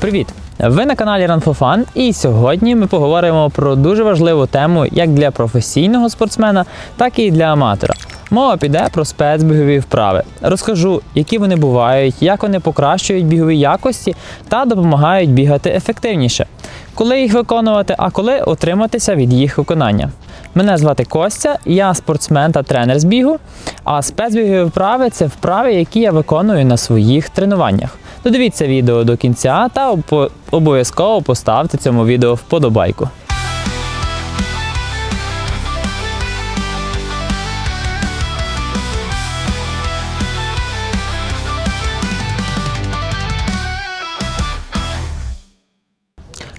Привіт! Ви на каналі Run for Fun і сьогодні ми поговоримо про дуже важливу тему як для професійного спортсмена, так і для аматора. Мова піде про спецбігові вправи. Розкажу, які вони бувають, як вони покращують бігові якості та допомагають бігати ефективніше, коли їх виконувати, а коли отриматися від їх виконання. Мене звати Костя, я спортсмен та тренер з бігу. А спецбігові вправи це вправи, які я виконую на своїх тренуваннях. Додивіться відео до кінця та обо- обов'язково поставте цьому відео вподобайку.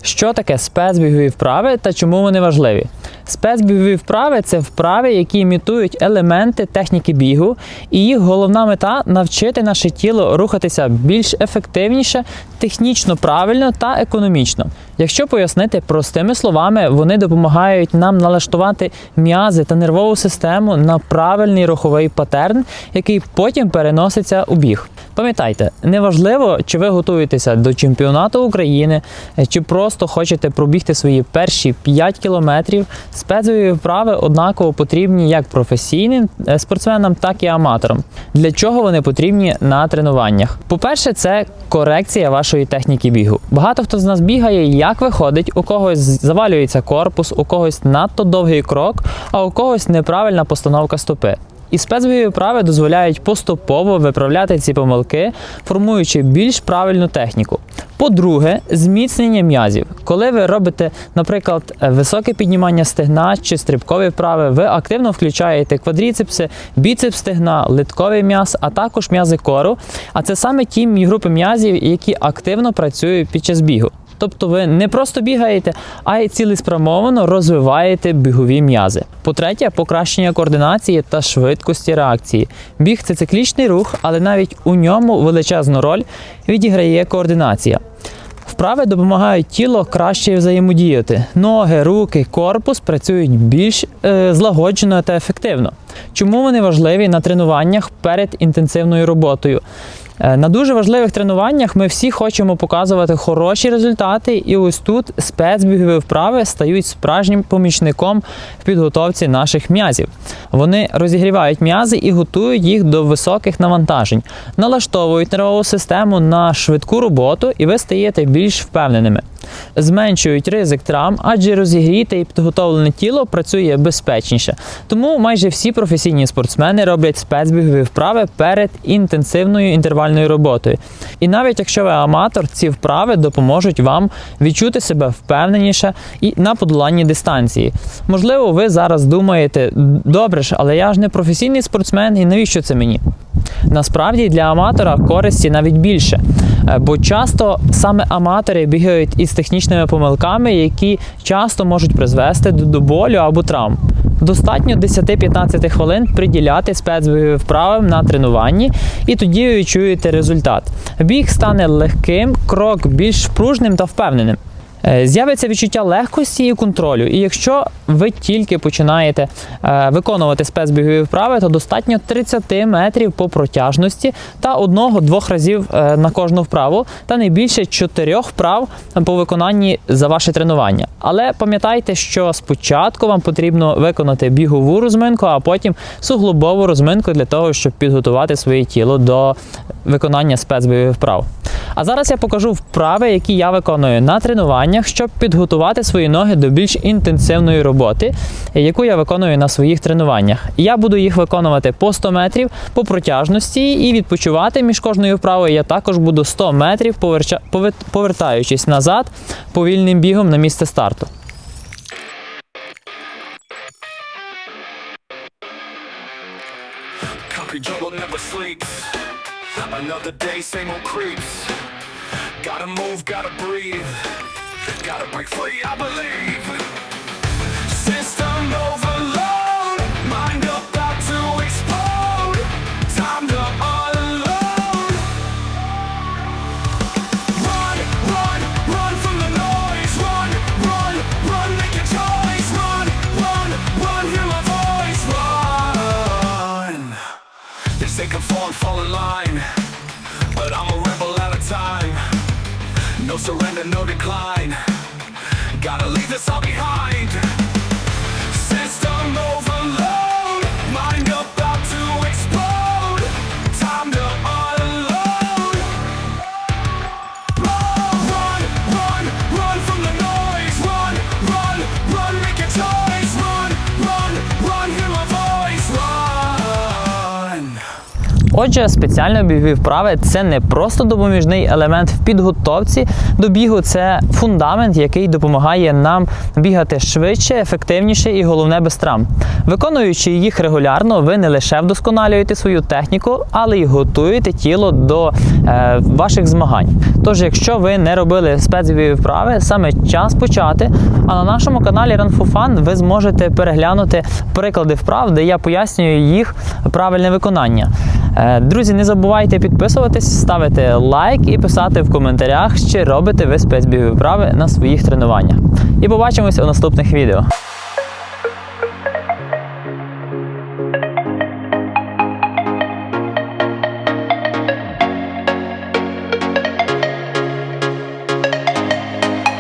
Що таке спецбігові вправи та чому вони важливі? Спецбігові вправи це вправи, які імітують елементи техніки бігу, і їх головна мета навчити наше тіло рухатися більш ефективніше, технічно правильно та економічно. Якщо пояснити простими словами, вони допомагають нам налаштувати м'язи та нервову систему на правильний руховий патерн, який потім переноситься у біг. Пам'ятайте, неважливо, чи ви готуєтеся до чемпіонату України, чи просто хочете пробігти свої перші 5 кілометрів. Спецові вправи однаково потрібні як професійним е, спортсменам, так і аматорам. Для чого вони потрібні на тренуваннях? По-перше, це корекція вашої техніки бігу. Багато хто з нас бігає, як виходить, у когось завалюється корпус, у когось надто довгий крок, а у когось неправильна постановка стопи. І спецбігові вправи дозволяють поступово виправляти ці помилки, формуючи більш правильну техніку. По-друге, зміцнення м'язів. Коли ви робите, наприклад, високе піднімання стегна чи стрибкові вправи, ви активно включаєте квадріцепси, біцепс стегна, литковий м'яз, а також м'язи кору. А це саме ті групи м'язів, які активно працюють під час бігу. Тобто ви не просто бігаєте, а й цілеспрямовано розвиваєте бігові м'язи. По-третє, покращення координації та швидкості реакції. Біг це циклічний рух, але навіть у ньому величезну роль відіграє координація. Вправи допомагають тіло краще взаємодіяти. Ноги, руки, корпус працюють більш е, злагоджено та ефективно. Чому вони важливі на тренуваннях перед інтенсивною роботою? Е, На дуже важливих тренуваннях ми всі хочемо показувати хороші результати, і ось тут спецбігові вправи стають справжнім помічником в підготовці наших м'язів. Вони розігрівають м'язи і готують їх до високих навантажень, налаштовують нервову систему на швидку роботу, і ви стаєте більш впевненими. Зменшують ризик травм, адже розігріте і підготовлене тіло працює безпечніше. Тому майже всі професійні спортсмени роблять спецбігові вправи перед інтенсивною інтервальною роботою. І навіть якщо ви аматор, ці вправи допоможуть вам відчути себе впевненіше і на подоланні дистанції. Можливо, ви зараз думаєте, добре ж, але я ж не професійний спортсмен, і навіщо це мені? Насправді для аматора користі навіть більше, бо часто саме аматори бігають із технічними помилками, які часто можуть призвести до, до болю або травм. Достатньо 10-15 хвилин приділяти спецбігові вправи на тренуванні, і тоді ви відчуєте результат. Біг стане легким, крок більш пружним та впевненим. Е, З'явиться відчуття легкості і контролю. І якщо ви тільки починаєте е, виконувати спецбігові вправи, то достатньо 30 метрів по протяжності та одного-двох разів е, на кожну вправу, та не більше 4 вправ по виконанні за ваше тренування. Але пам'ятайте, що спочатку вам потрібно виконати бігову розминку, а потім суглобову розминку для того, щоб підготувати своє тіло до виконання спецбігових вправ. А зараз я покажу вправи, які я виконую на тренуваннях, щоб підготувати свої ноги до більш інтенсивної роботи, яку я виконую на своїх тренуваннях. Я буду їх виконувати по 100 метрів по протяжності і відпочивати між кожною вправою я також буду 100 метрів, повертаючись назад повільним бігом на місце старту. Another day, same old creeps. Gotta move, gotta breathe. Gotta break free, I believe. System overload. Mind about to explode. Time to unload. Run, run, run from the noise. Run, run, run, make your choice. Run, run, run, hear my voice. Run They conform, fall in line. Surrender, no decline. Gotta leave this all behind. Отже, спеціально бігові вправи це не просто допоміжний елемент в підготовці до бігу, це фундамент, який допомагає нам бігати швидше, ефективніше і головне без травм. Виконуючи їх регулярно, ви не лише вдосконалюєте свою техніку, але й готуєте тіло до е, ваших змагань. Тож, якщо ви не робили спецбігові вправи, саме час почати. А на нашому каналі Run for Fun ви зможете переглянути приклади вправ, де я пояснюю їх правильне виконання. Е, Друзі, не забувайте підписуватись, ставити лайк і писати в коментарях, чи робите ви спецбігові вправи на своїх тренуваннях. І побачимось у наступних відео.